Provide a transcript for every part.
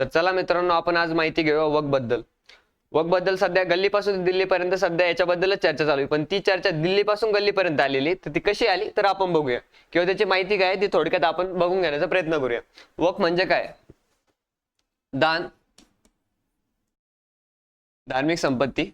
तर चला मित्रांनो आपण आज माहिती घेऊया वकबद्दल. वकबद्दल सध्या गल्लीपासून दिल्लीपर्यंत सध्या याच्याबद्दलच चर्चा चालू आहे. पण ती चर्चा दिल्लीपासून गल्लीपर्यंत आलेली तर ती कशी आली? तर आपण बघूया. किंवा त्याची माहिती काय ती थोडक्यात आपण बघून घेण्याचा प्रयत्न करूया. वक म्हणजे काय? दान. धार्मिक संपत्ती.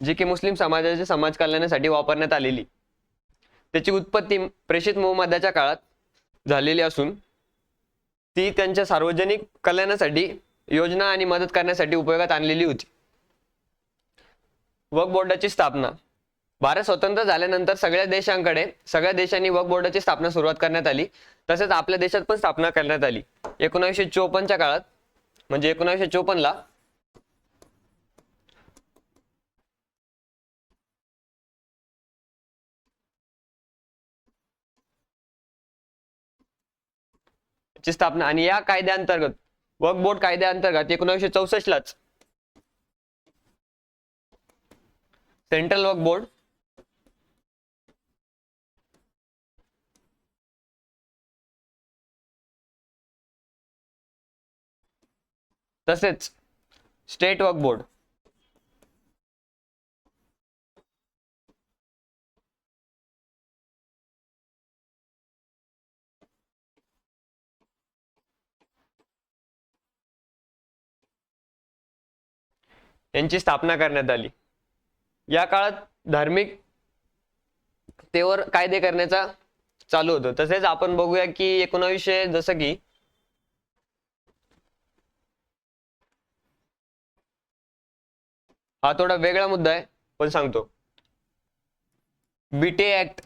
जी की मुस्लिम समाजाच्या समाज कल्याणासाठी वापरण्यात आलेली. त्याची उत्पत्ती प्रेषित मोहम्मदाच्या काळात झालेली असून ती त्यांच्या सार्वजनिक कल्याणासाठी योजना आणि मदत करण्यासाठी उपयोगात आणलेली होती. वक्फ बोर्डाची स्थापना. भारत स्वतंत्र झाल्यानंतर सगळ्या देशांकडे सगळ्या देशांनी वक्फ बोर्डाची स्थापना सुरुवात करण्यात आली. तसेच आपल्या देशात पण स्थापना करण्यात आली. एकोणावीसशे चोपन्नच्या काळात म्हणजे एकोणावीसशे चोपन्नला ची स्थापना आणि या कायद्याअंतर्गत वक्फ बोर्ड कायद्याअंतर्गत एकोणीसशे चौसष्ट लाच सेंट्रल वक्फ बोर्ड तसेच स्टेट वक्फ बोर्ड यांची स्थापना करण्यात आली. या काळात धार्मिक तेवर कायदे करण्याचा चालू होतं. तसेच आपण बघूया की एकोणावीसशे जसं की हा थोडा वेगळा मुद्दा आहे पण सांगतो. बीटे ऍक्ट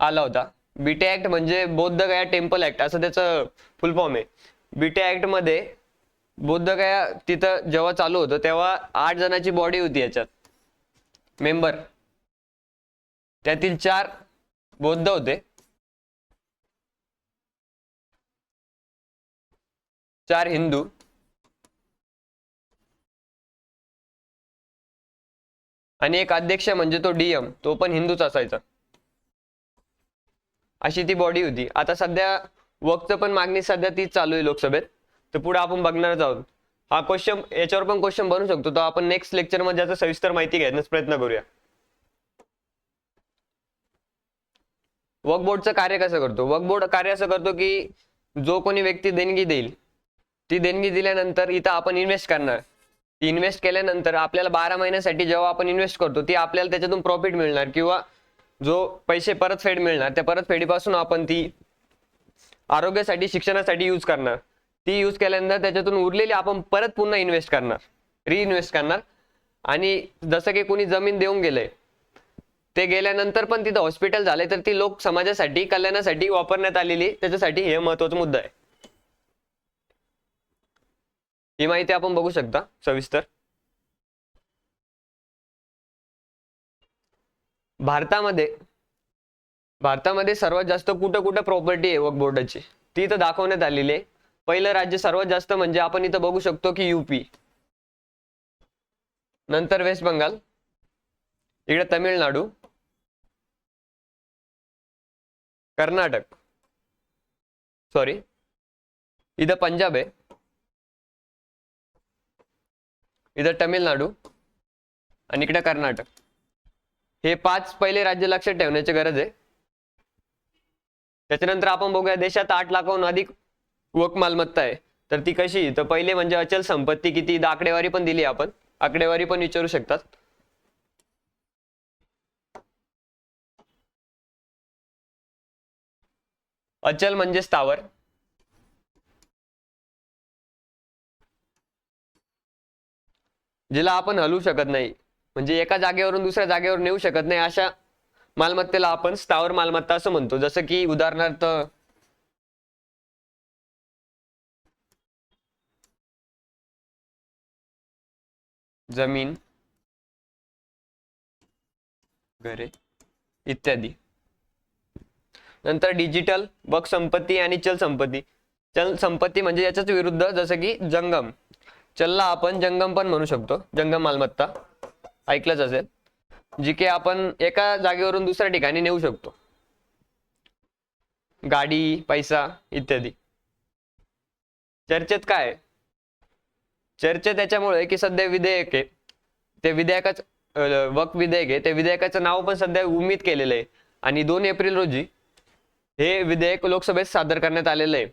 आला होता. बीटे ऍक्ट म्हणजे बौद्ध गया टेम्पल ऍक्ट असं त्याचं फुल फॉर्म आहे. बीटे ऍक्टमध्ये बौद्ध गया तिथं जेव्हा चालू होतं तेव्हा आठ जणांची बॉडी होती याच्यात. मेंबर त्यातील चार बौद्ध होते. चार हिंदू. आणि एक अध्यक्ष म्हणजे तो डीएम तो पण हिंदूच असायचा. अशी ती बॉडी होती. आता सध्या वक्त पण मागणी सध्या तीच चालू आहे लोकसभेत. तर पुढे आपण बघणारच आहोत. हा क्वेश्चन याच्यावर पण क्वेश्चन बनू शकतो. तर आपण नेक्स्ट लेक्चरमध्ये याचा सविस्तर माहिती घेण्याचा प्रयत्न करूया. वर्कबोर्डचं कार्य कसं करतो? वर्कबोर्ड कार्य असं करतो की जो कोणी व्यक्ती देणगी देईल ती देणगी दिल्यानंतर इथं आपण इन्व्हेस्ट करणार. ती इन्व्हेस्ट केल्यानंतर आपल्याला बारा महिन्यासाठी जेव्हा आपण इन्व्हेस्ट करतो ती आपल्याला त्याच्यातून प्रॉफिट मिळणार किंवा जो पैसे परतफेड मिळणार त्या परतफेडीपासून आपण ती आरोग्यासाठी शिक्षणासाठी यूज करणार. ती यूज केल्यानंतर त्याच्यातून उरलेली आपण परत पुन्हा इन्व्हेस्ट करणार. रिइन्व्हेस्ट करणार. आणि जसं की कोणी जमीन देऊन गेलंय ते गेल्यानंतर पण तिथं हॉस्पिटल झालंय तर ती लोक समाजासाठी कल्याणासाठी वापरण्यात आलेली त्याच्यासाठी हे महत्त्वाचा मुद्दा आहे. ही माहिती आपण बघू शकता सविस्तर. भारतामध्ये भारतामध्ये सर्वात जास्त कुठं कुठं प्रॉपर्टी आहे वक बोर्डाची ती इथं दाखवण्यात आलेली आहे. पहिलं राज्य सर्वात जास्त म्हणजे आपण इथं बघू शकतो की युपी नंतर वेस्ट बंगाल इकडे तमिळनाडू कर्नाटक सॉरी इथं पंजाब आहे इथं तमिळनाडू आणि इकडे कर्नाटक. हे पाच पहिले राज्य लक्षात ठेवण्याची गरज आहे. त्याच्यानंतर आपण बघूया देशात आठ लाखाहून अधिक वक मालमत्ता आहे. तर ती कशी? तर पहिले म्हणजे अचल संपत्ती किती? आकडेवारी पण दिली आपण. आकडेवारी पण विचारू शकतात. अचल म्हणजे स्थावर. जिला आपण हलवू शकत नाही. म्हणजे एका जागेवरून दुसऱ्या जागेवर नेऊ शकत नाही. अशा मालमत्तेला आपण स्थावर मालमत्ता असं म्हणतो. जसं की उदाहरणार्थ जमीन घरे इत्यादी. नंतर डिजिटल बघ संपत्ती आणि चल संपत्ती चल संपत्ती म्हणजे याच्याच विरुद्ध जसं की जंगम. चलला आपण जंगम पण म्हणू शकतो. जंगम मालमत्ता. ऐकलंच असेल. जी की आपण एका जागेवरून दुसऱ्या ठिकाणी नेऊ शकतो. गाडी पैसा इत्यादी. चर्चेत काय? चर्चा त्याच्यामुळे की सध्या विधेयक आहे. ते विधेयकाच वक विधेयक आहे. ते विधेयकाचं नाव पण सध्या उम्मीद केलेलं आहे. आणि दोन एप्रिल रोजी हे विधेयक लोकसभेत सादर करण्यात आलेलं आहे.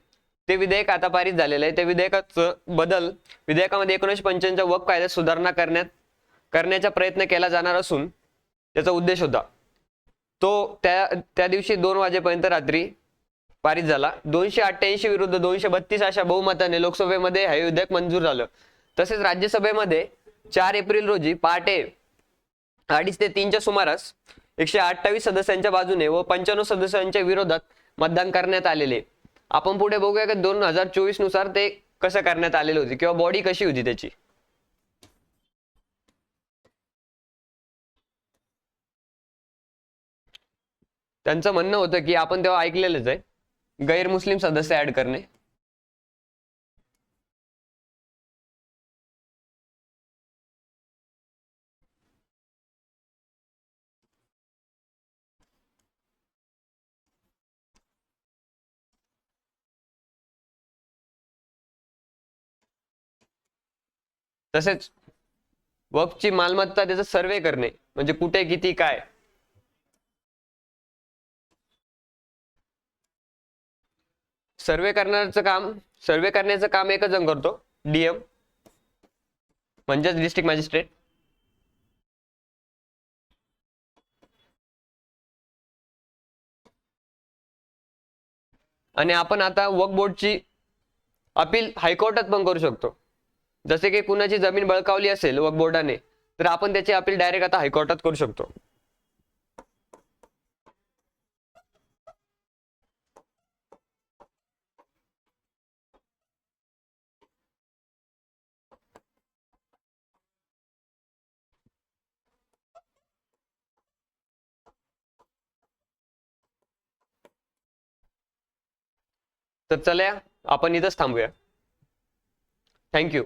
ते विधेयक आता पारित झालेलं आहे. ते विधेयकाचं बदल विधेयकामध्ये एकोणीसशे पंच्याण्णवच्या वक कायद्यात सुधारणा करण्यात करण्याचा प्रयत्न केला जाणार असून त्याचा उद्देश होता. तो त्या त्या दिवशी दोन वाजेपर्यंत रात्री पारित झाला. दोनशे अठ्ठ्याऐंशी विरुद्ध दोनशे बत्तीस अशा बहुमताने लोकसभेमध्ये हे विधेयक मंजूर झालं. तसेच राज्यसभेमध्ये चार एप्रिल रोजी पहाटे अडीच ते तीनच्या सुमारास एकशे अठ्ठावीस सदस्यांच्या बाजूने व पंच्याण्णव सदस्यांच्या विरोधात मतदान करण्यात आलेले. आपण पुढे बघूया की दोन हजार चोवीसनुसार ते कसं करण्यात आलेले होते किंवा बॉडी कशी होती त्याची. त्यांचं म्हणणं होतं की आपण तेव्हा ऐकलेलंच आहे गैरमुस्लिम सदस्य ऍड करणे. तसेच वक्फची मालमत्ता त्याचा सर्वे करणे. म्हणजे कुठे किती काय? सर्वे करण्याचं काम सर्वे करण्याचं काम एकच जण करतो. डीएम म्हणजेच डिस्ट्रिक्ट मॅजिस्ट्रेट आणि आपण आता वक बोर्डची अपील हायकोर्टात पण करू शकतो. जसे की कुणाची जमीन बळकावली असेल वक्फ बोर्डाने तर आपण त्याची अपील डायरेक्ट आता हायकोर्टात करू शकतो. तर चला आपण इथंच थांबूया. थँक्यू